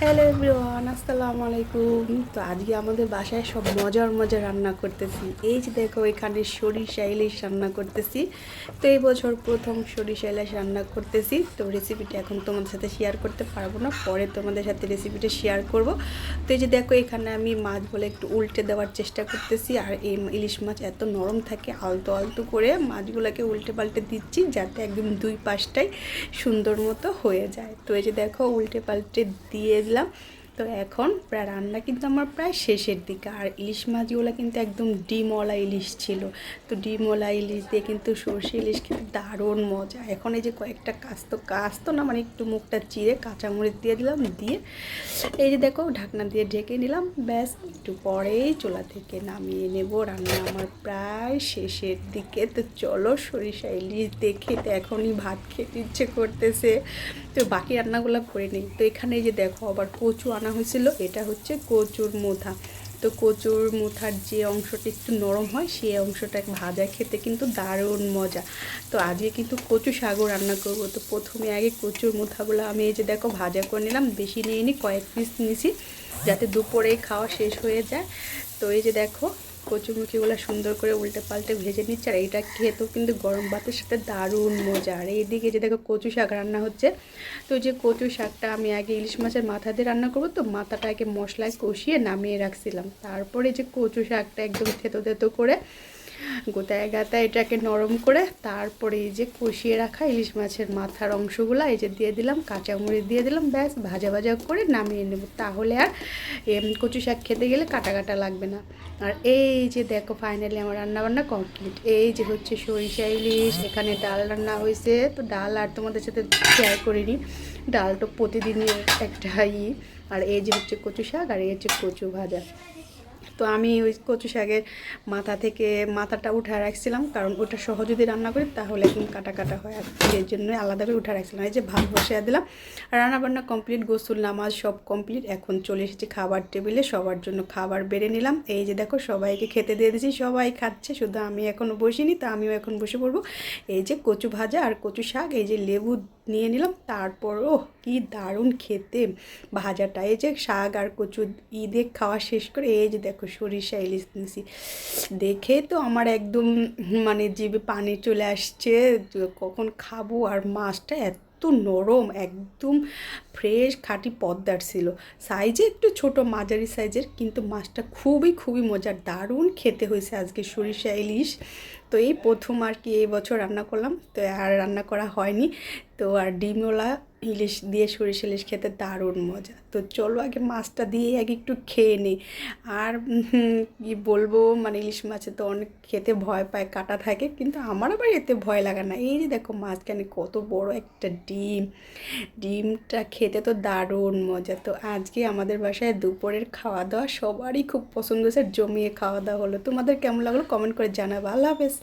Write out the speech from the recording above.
Hello everyone, আসসালামু আলাইকুম। তো আজকে আমাদের বাসায় সব মজার মজার রান্না করতেছি। এই যে দেখো, এখানে সরিষা ইলিশ রান্না করতেছি। তো এই বছর প্রথম সরিষা ইলিশ রান্না করতেছি। তো রেসিপিটা এখন তোমাদের সাথে শেয়ার করতে পারব না। পরে তোমাদের সাথে রেসিপিটা শেয়ার করব। তো এই যে দেখো, এখানে আমি মাছ বলে একটু উল্টে দেওয়ার চেষ্টা করতেছি। আর এই ইলিশ মাছ এত নরম থাকে, আলতো আলতো করে মাছগুলোকে উল্টে পাল্টে দিচ্ছি, যাতে একদম দুই পাশটাই সুন্দর মতো হয়ে যায়। তো এই যে দেখো, উল্টে পাল্টে দিয়ে দিলাম। তো এখন প্রায় রান্না কিন্তু আমার প্রায় শেষের দিকে। আর ইলিশ মাছগুলো কিন্তু একদম ডিমওয়ালা ইলিশ ছিল। তো ডিমওয়ালা ইলিশ দিয়ে কিন্তু সর্ষে ইলিশ খেতে দারুণ মজা। এখন এই যে কয়েকটা কাস্ত কাস্ত না মানে একটু মুখটা চিরে কাঁচামরিচ দিয়ে দিলাম, দিয়ে এই যে দেখো ঢাকনা দিয়ে ঢেকে নিলাম। ব্যাস, একটু পরেই চোলা থেকে নামিয়ে নেব। রান্না আমার প্রায় শেষের দিকে। তো চলো সরিষা ইলিশ দেখে তো এখনই ভাত খেতে ইচ্ছে করতেছে। তো বাকি রান্নাগুলো করে নিই। তো এখানে যে দেখো আবার কচু আনা হয়েছিল, এটা হচ্ছে কচুর মুথা। তো কচুর মোথার যে অংশটি একটু নরম হয়, সেই অংশটা ভাজা, খেতে কিন্তু দারুণ মজা। তো আজকে কিন্তু কচু শাকও রান্না করব। তো প্রথমে আগে কচুর মুথাগুলো আমি এই যে দেখো ভাজা করে নিলাম, বেশি নিয়ে নিই কয়েক পিস নিয়েছি, যাতে দুপুরে খাওয়া শেষ হয়ে যায়। তো এই যে দেখো কচুরমুখিগুলো সুন্দর করে উল্টে পাল্টে ভেজে নিচ্ছে, আর এইটা খেতেও কিন্তু গরম ভাতের সাথে দারুণ মজা। আর এইদিকে যে দেখো কচু শাক রান্না হচ্ছে, তো যে কচু শাকটা আমি আগে ইলিশ মাছের মাথা দিয়ে রান্না করব, তো মাথাটা আগে মশলায় কষিয়ে নামিয়ে রাখছিলাম। তারপরে যে কচু শাকটা একদম থেতো থেতো করে গোটায় গাতায় এটাকে নরম করে তারপরে এই যে কষিয়ে রাখা ইলিশ মাছের মাথার অংশগুলো, এই যে দিয়ে দিলাম কাঁচামরিচ দিয়ে দিলাম, ব্যাস, ভাজা ভাজা করে নামিয়ে নেব। তাহলে আর কচু শাক খেতে গেলে কাটা কাটা লাগবে না। আর এই যে দেখো ফাইনালি আমার রান্নাবান্না কমপ্লিট এই যে হচ্ছে সরিষা ইলিশ, এখানে ডাল রান্না হয়েছে। তো ডাল আর তোমাদের সাথে শেয়ার করিনি। ডালটা প্রতিদিনই একটা ই। আর এই যে হচ্ছে কচু শাক, আর এই হচ্ছে কচু ভাজা। তো আমি ওই কচু শাকের মাথা থেকে মাথাটা উঠে রাখছিলাম, কারণ ওটা সহ যদি রান্না করি তাহলে এখন কাটা কাটা হয়। আর এর জন্য আলাদা করে উঠে রাখছিলাম। এই যে ভাত বসিয়ে দিলাম, রান্নাবান্না কমপ্লিট গোসল, নামাজ সব কমপ্লিট এখন চলে এসেছি খাবার টেবিলে, সবার জন্য খাবার বেড়ে নিলাম। এই যে দেখো, সবাইকে খেতে দিয়ে দিয়েছি, সবাই খাচ্ছে, শুধু আমি এখনও বসিনি, তা আমিও এখন বসে পড়ব। এই যে কচু ভাজা আর কচু শাক, এই যে লেবু নিয়ে নিলাম। তারপর ও কি দারুণ খেতে। ভাজাটা, এই যে শাক আর কচু ঈদে খাওয়া শেষ করে, এই যে দেখো সরিষা ইলিশ নিয়েছি। দেখে তো আমার একদম মানে জিভে পানি চলে আসছে কখন খাব আর মাছটা এত নরম, একদম ফ্রেশ খাঁটি পদ্মার ছিল। সাইজে একটু ছোট, মাঝারি সাইজের, কিন্তু মাছটা খুবই খুবই মজার, দারুণ খেতে হয়েছে আজকে সরিষা ইলিশ। তো এই প্রথম আর কি এই বছর রান্না করলাম, তো আর রান্না করা হয়নি। তো আর ডিমওয়ালা ইলিশ দিয়ে সরিষা ইলিশ খেতে দারুণ মজা। তো চলো আগে মাছটা দিয়ে আগে একটু খেয়ে নিই। আর কি বলব মানে ইলিশ মাছে তো অনেক খেতে ভয় পায়, কাটা থাকে, কিন্তু আমার আবার এতে ভয় লাগে না। এই যে দেখো মাঝখানে কত বড় একটা ডিম। ডিমটা খেতে তো দারুণ মজা। তো আজকে আমাদের বাসায় দুপুরের খাওয়া দাওয়া সবারই খুব পছন্দ হয়েছে, জমিয়ে খাওয়া দাওয়া হলো। তোমাদের কেমন লাগল কমেন্ট করে জানাব। আল্লাহ হাফেজ।